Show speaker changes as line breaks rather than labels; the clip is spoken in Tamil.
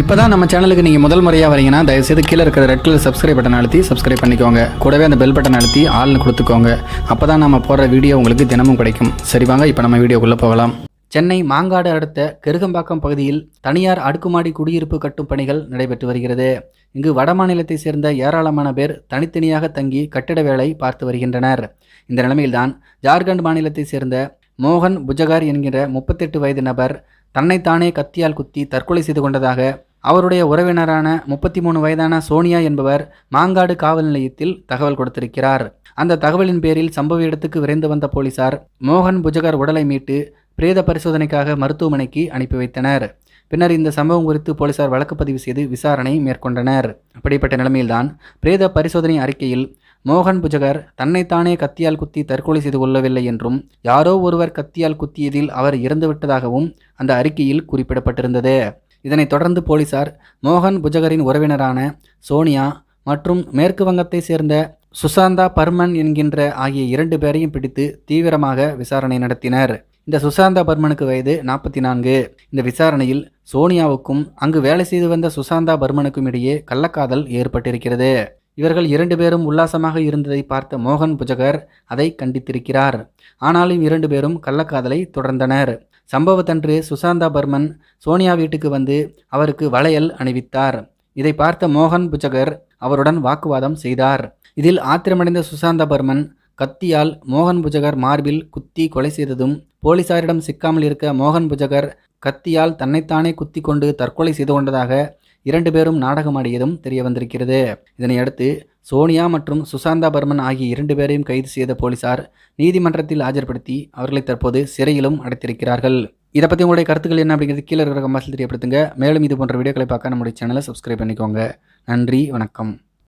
இப்போ தான் நம்ம சேனலுக்கு நீங்கள் முதல் முறையாக வரீங்கன்னா தயவுசெய்து கீழே இருக்கிற ரெட் கலர் சப்ஸ்கிரைப் பட்டன் அழுத்தி சப்ஸ்கிரைப் பண்ணிக்கோங்க. கூடவே அந்த பெல் பட்டன் அழுத்தி ஆள்னு கொடுத்துக்கோங்க. அப்போ தான் நம்ம போடுற வீடியோ உங்களுக்கு தினமும் கிடைக்கும். சரி வாங்க இப்போ நம்ம வீடியோக்குள்ளே போகலாம். சென்னை மாங்காடு அடுத்த கெருகம்பாக்கம் பகுதியில் தனியார் அடுக்குமாடி குடியிருப்பு கட்டும் பணிகள் நடைபெற்று வருகிறது. இங்கு வடமாநிலத்தை சேர்ந்த ஏராளமான பேர் தனித்தனியாக தங்கி கட்டிட வேலை பார்த்து வருகின்றனர். இந்த நிலைமையில்தான் ஜார்க்கண்ட் மாநிலத்தை சேர்ந்த மோகன் புஜகார் என்கிற முப்பத்தெட்டு வயது நபர் தன்னைத்தானே கத்தியால் குத்தி தற்கொலை செய்து கொண்டதாக அவருடைய உறவினரான முப்பத்தி மூணு வயதான சோனியா என்பவர் மாங்காடு காவல் நிலையத்தில் தகவல் கொடுத்திருக்கிறார். அந்த தகவலின் பேரில் சம்பவ இடத்துக்கு விரைந்து வந்த போலீசார் மோகன் புஜகர் உடலை மீட்டு பிரேத பரிசோதனைக்காக மருத்துவமனைக்கு அனுப்பி வைத்தனர். பின்னர் இந்த சம்பவம் குறித்து போலீசார் வழக்கு பதிவு செய்து விசாரணை மேற்கொண்டனர். அப்படிப்பட்ட நிலைமையில்தான் பிரேத பரிசோதனை அறிக்கையில் மோகன் புஜகர் தன்னைத்தானே கத்தியால் குத்தி தற்கொலை செய்து கொள்ளவில்லை என்றும் யாரோ ஒருவர் கத்தியால் குத்தியதில் அவர் இறந்துவிட்டதாகவும் அந்த அறிக்கையில் குறிப்பிடப்பட்டிருந்தது. இதனைத் தொடர்ந்து போலீசார் மோகன் புஜகரின் உறவினரான சோனியா மற்றும் மேற்கு வங்கத்தை சேர்ந்த சுசாந்தா பர்மன் என்கின்ற ஆகிய இரண்டு பேரையும் பிடித்து தீவிரமாக விசாரணை நடத்தினர். இந்த சுசாந்தா பர்மனுக்கு வயது நாற்பத்தி நான்கு இந்த விசாரணையில் சோனியாவுக்கும் அங்கு வேலை செய்து வந்த சுசாந்தா பர்மனுக்கும் இடையே கள்ளக்காதல் ஏற்பட்டிருக்கிறது. இவர்கள் இரண்டு பேரும் உல்லாசமாக இருந்ததை பார்த்த மோகன் புஜகர் அதை கண்டித்திருக்கிறார். ஆனாலும் இரண்டு பேரும் கள்ளக்காதலை தொடர்ந்தனர். சம்பவத்தன்று சுசாந்தா பர்மன் சோனியா வீட்டுக்கு வந்து அவருக்கு வளையல் அணிவித்தார். இதை பார்த்த மோகன் புஜகர் அவருடன் வாக்குவாதம் செய்தார். இதில் ஆத்திரமடைந்த சுசாந்தா பர்மன் கத்தியால் மோகன் புஜகர் மார்பில் குத்தி கொலை செய்ததும் போலீசாரிடம் சிக்காமல் இருக்க மோகன் புஜகர் கத்தியால் தன்னைத்தானே குத்தி கொண்டு தற்கொலை செய்து கொண்டதாக இரண்டு பேரும் நாடகமாடியதும் தெரிய வந்திருக்கிறது. இதனையடுத்து சோனியா மற்றும் சுசாந்தா பர்மன் ஆகிய இரண்டு பேரையும் கைது செய்த போலீசார் நீதிமன்றத்தில் ஆஜர்படுத்தி அவர்களை தற்போது சிறையிலும் அடைத்திருக்கிறார்கள். இதை பற்றி உங்களுடைய கருத்துக்கள் என்ன அப்படிங்கிறது கீழே இருக்கிற கம்பாசில் தெரியப்படுத்துங்க. மேலும் இது போன்ற வீடியோக்களை பார்க்க நம்முடைய சேனலை சப்ஸ்கிரைப் பண்ணிக்கோங்க. நன்றி வணக்கம்.